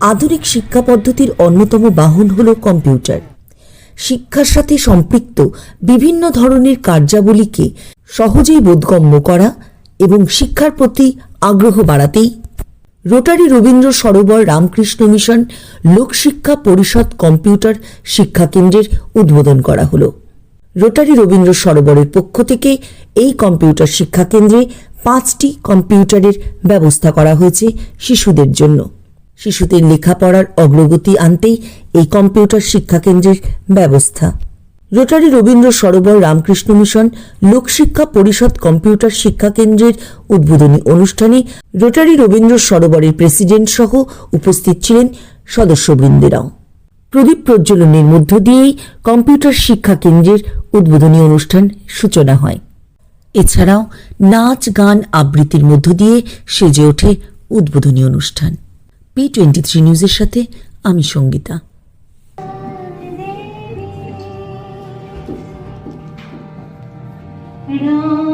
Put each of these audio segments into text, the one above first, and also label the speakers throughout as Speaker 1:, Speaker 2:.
Speaker 1: আধুনিক শিক্ষা পদ্ধতির অন্যতম বাহন হল কম্পিউটার। শিক্ষার সাথে সম্পৃক্ত বিভিন্ন ধরনের কার্যাবলীকে সহজেই বোধগম্য করা এবং শিক্ষার প্রতি আগ্রহ বাড়াতেই Rotary Rabindra Sarobar Ramakrishna mission Lokshiksha Parishad computer শিক্ষা কেন্দ্রের উদ্বোধন করা হলো। রোটারি রবীন্দ্র সরোবরের পক্ষ থেকে এই কম্পিউটার শিক্ষা কেন্দ্রে পাঁচটি কম্পিউটারের ব্যবস্থা করা হয়েছে শিশুদের জন্য। শিশুদের লেখাপড়ার অগ্রগতি আনতেই এই কম্পিউটার শিক্ষা কেন্দ্রের ব্যবস্থা। Rotary Rabindra Sarobar Ramakrishna mission Lokshiksha Parishad computer শিক্ষা কেন্দ্রের উদ্বোধনী অনুষ্ঠানে রোটারি রবীন্দ্র সরোবরের প্রেসিডেন্ট সহ উপস্থিত ছিলেন সদস্যবৃন্দেরাও। প্রদীপ প্রজ্বলনের মধ্য দিয়েই কম্পিউটার শিক্ষা কেন্দ্রের উদ্বোধনী অনুষ্ঠান সূচনা হয়। এছাড়াও নাচ, গান, আবৃত্তির মধ্য দিয়ে সেজে ওঠে উদ্বোধনী অনুষ্ঠান। পি টোয়েন্টি থ্রি নিউজের সাথে আমি
Speaker 2: Sangeeta. Ram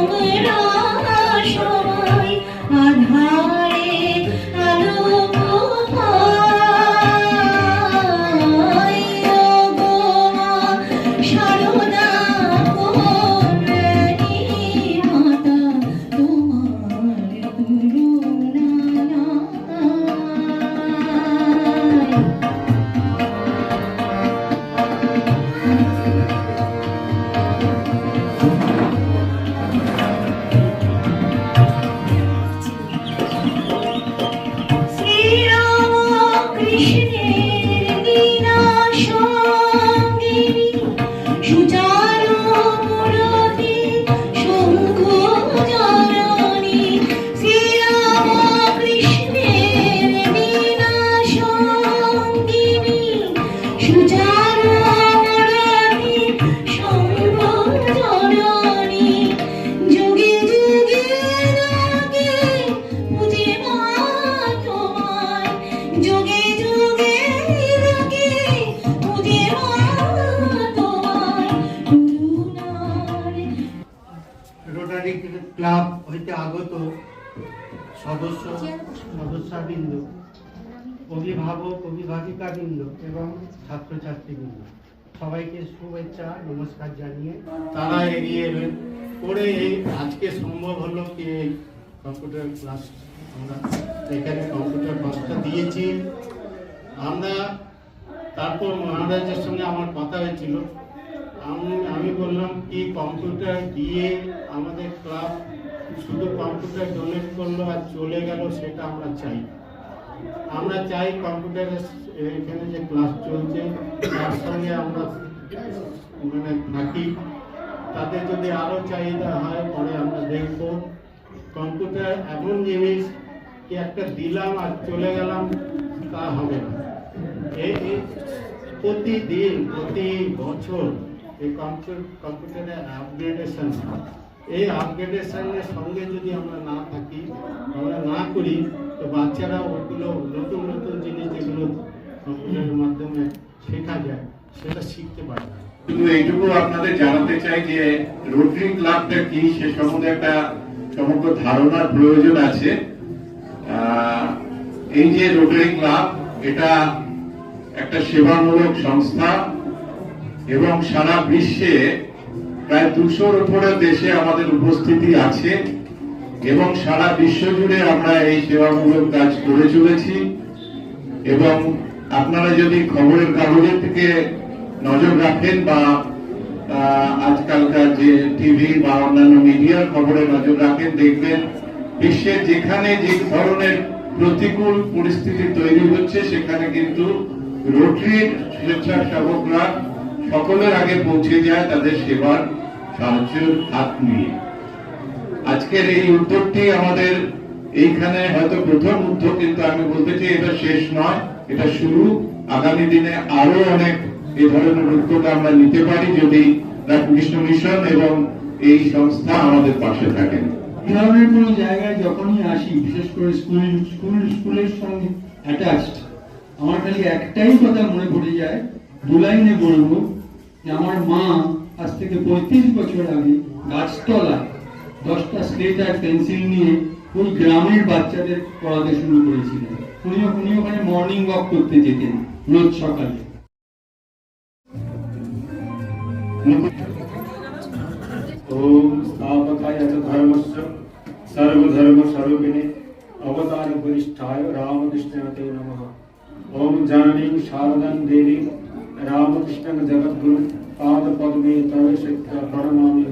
Speaker 2: Come
Speaker 3: on. Club হইতে আগত সদস্য সদস্যবৃন্দ অভিভাবক, অভিভাবিকাবৃন্দ এবং ছাত্রছাত্রীবৃন্দ। সবাইকে শুভেচ্ছা, নমস্কার জানিয়ে তারা এগিয়ে এলেন। করে আজকে সম্ভব হলো কি কম্পিউটার ক্লাস আমরা এখানে কম্পিউটার ক্লাসটা দিয়েছি। আমরা তারপর মহারাজের সঙ্গে আমার কথা হয়েছিল। আমি আমি বললাম কি কম্পিউটার দিয়ে আমাদের ক্লাব শুধু কম্পিউটার ডোনেট করল আর চলে গেল সেটা আমরা চাই। আমরা চাই কম্পিউটারের এখানে যে ক্লাস চলছে, তার সঙ্গে আমরা মানে থাকি। তাদের যদি আরও চাহিদা হয়, পরে আমরা দেখব। কম্পিউটার এমন জিনিস কি একটা দিলাম আর চলে গেলাম, তা হবে না। এই এই প্রতিদিন, প্রতি বছর এই কম্পিউটার কম্পিউটারের আপগ্রেডেশন এই আপগ্রেডেশনের সঙ্গে যদি আমরা না থাকি, আমরা না করি তো বাচ্চারা ওগুলো নতুন নতুন জিনিস যেগুলো কম্পিউটারের মাধ্যমে শেখা যায়, সেটা শিখতে পারে।
Speaker 4: শুধু এইটুকু আপনাদের জানাতে চাই যে রোটারি ক্লাবটা কি, সে সম্বন্ধে একটা সমগ্র ধারণার প্রয়োজন আছে। এই যে রোটারি ক্লাব এটা একটা সেবামূলক সংস্থা এবং সারা বিশ্বে প্রায় দুশোর উপরে দেশে আমাদের উপস্থিতি আছে। এবং সারা বিশ্ব জুড়ে আমরা এই সেবামূলক কাজ করে চলেছি। এবং আপনারা যদি খবরের কাগজের থেকে নজর রাখেন বা আজকালকার যে টিভি বা অন্যান্য মিডিয়ার খবরে নজর রাখেন, দেখবেন বিশ্বের যেখানে যে ধরনের প্রতিকূল পরিস্থিতি তৈরি হচ্ছে, সেখানে কিন্তু রোটারির স্বেচ্ছাসেবকরা সকলের আগে পৌঁছে যায় তাদের সেবার সাহায্যের হাত নিয়ে। আজকের এই উদ্যোগটি আমাদের এইখানে হয়তো প্রথম উদ্যোগ, কিন্তু আমি বলতে চাই এটা শেষ নয়, এটা শুরু। আগামী দিনে আরও অনেক এই ধরনের উদ্যোগ আমরা নিতে পারি যদি রামকৃষ্ণ মিশন এবং এই সংস্থা আমাদের পাশে থাকেন।
Speaker 5: কোনো জায়গায় যখনই আসি, বিশেষ করে স্কুল স্কুল স্কুলের সঙ্গে অ্যাটাচড আমার খালি একটাই কথা মনে পড়ে যায়, দু লাইনে বলব যে আমার মা আজ থেকে পঁয়ত্রিশ বছর আগে গাছতলায় দশটা স্কেচ আর পেন্সিল নিয়ে ওই গ্রামের বাচ্চাদের পড়াতে শুরু করেছিলেন উনিও উনি ওখানে মর্নিং ওয়াক করতে যেতেন, রোজ সকালে।
Speaker 6: ওম স্থাপকায় ধর্মস্য সর্বধর্ম স্বরূপিণী অবতার ওম রামকৃষ্ণ জগদ্গুরু পাদ পদ্মে তবে শিক্ষা প্রণমামি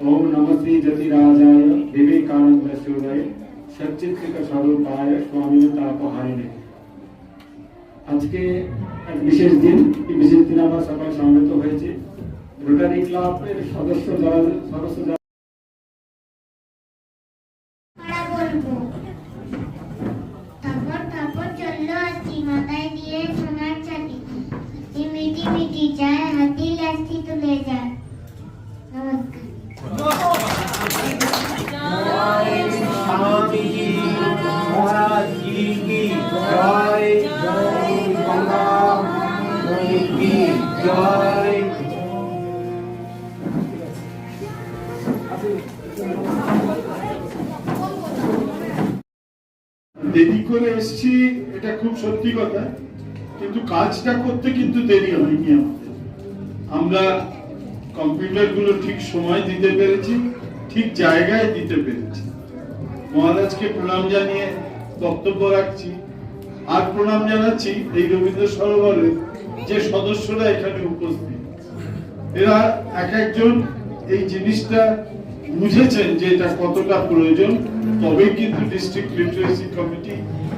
Speaker 6: शिक्षा प्रणमामि मुहुः ओम नमस्ते जतिराजाय विवेकानंद सूर्य सच्चित्रिक स्वरूपाय स्वामी तापहारिणे আজকে এক বিশেষ দিন এই বিশেষ দিন আমরা সকাল সমবেত হয়েছে রোটারি ক্লাবের সদস্য যারা সদস্য যারা
Speaker 7: আমরা বলবো তারপর তারপর চললো হাতি
Speaker 8: দেরি করে এসছি, এটা খুব সত্যি কথা, কিন্তু কাজটা করতে কিন্তু দেরি হয়নি আমাদের। আমরা কম্পিউটারগুলো ঠিক সময় দিতে পেরেছি, ঠিক জায়গায় দিতে পেরেছি। মহারাজকে প্রণাম জানিয়ে বক্তব্য রাখছি। আর প্রণাম জানাচ্ছি এই রবীন্দ্র সরোবরের যে সদস্যরা এখানে উপস্থিত, এরা এক একজন এই জিনিসটা বুঝেছেন যে এটা কতটা প্রয়োজন। তবে কিন্তু ডিস্ট্রিক্ট লিটারেসি কমিটি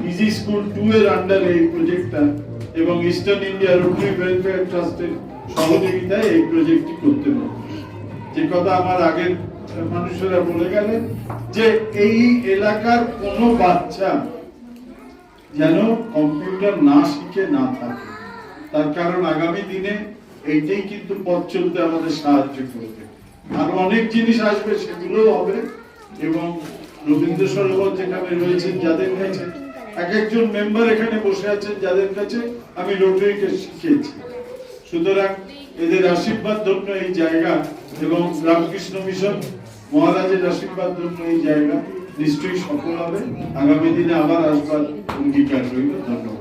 Speaker 8: ইজি স্কুল টু এর আন্ডারে এই প্রজেক্টটা এবং ইস্টার্ন ইন্ডিয়া রোটারি ওয়েলফেয়ার ট্রাস্টের সহযোগিতায় এই প্রজেক্টটি করতে পারে যে কথা আমার আগের মানুষেরা বলে গেলেন যে এই এলাকার কোনো বাচ্চা যেন কম্পিউটার না শিখে না থাকে। তার কারণ আগামী দিনে এইটাই কিন্তু পথ চলতে আমাদের সাহায্য করবে। আর অনেক জিনিস আসবে, সেগুলোও হবে। এবং রবীন্দ্র সরোবর যেখানে রয়েছেন যাদের কাছে এক একজন মেম্বার এখানে বসে আছেন, যাদের কাছে আমি রোটারিকে শিখিয়েছি। সুতরাং এদের আশীর্বাদ ধন্য এই জায়গা এবং রামকৃষ্ণ মিশন মহারাজের আশীর্বাদ ধন্য এই জায়গা নিশ্চয়ই সফল হবে। আগামী দিনে আবার আসবার অঙ্গীকার রইল। ধন্যবাদ।